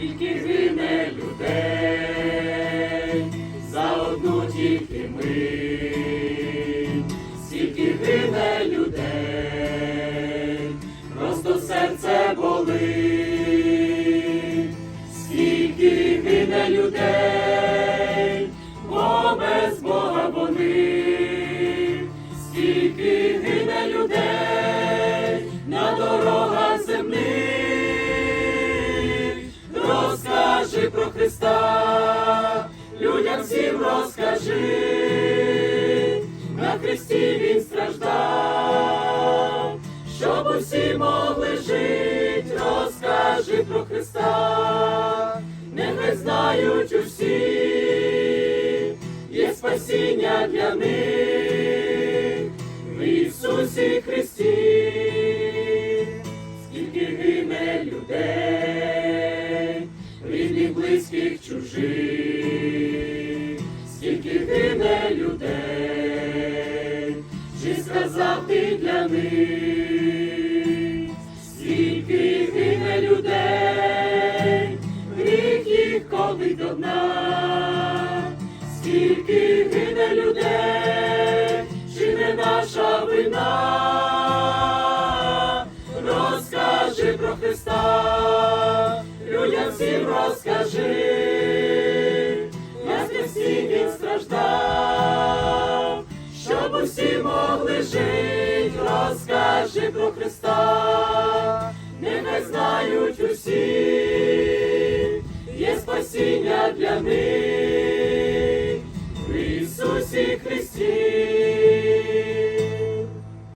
скільки гине людей, за одну тільки мить, скільки гине людей, просто серце болить, скільки гине людей, бо без Бога вони, скільки гине людей. На дорогах земних, розкажи про Христа, людям всім розкажи, на Христі Він страждав, щоб усі могли жить, розкажи про Христа, нехай знають усі, є спасіння для них. В Ісусі Христі, чужих, скільки гине людей, чи сказав ти для них, скільки гине людей, гріх їх коли до дна, скільки гине людей, чи не наша вина, розкажи про Христа, людям всім розкажи, розкажи про Христа, нехай знають усі, є спасіння для них. В Ісусі Христі.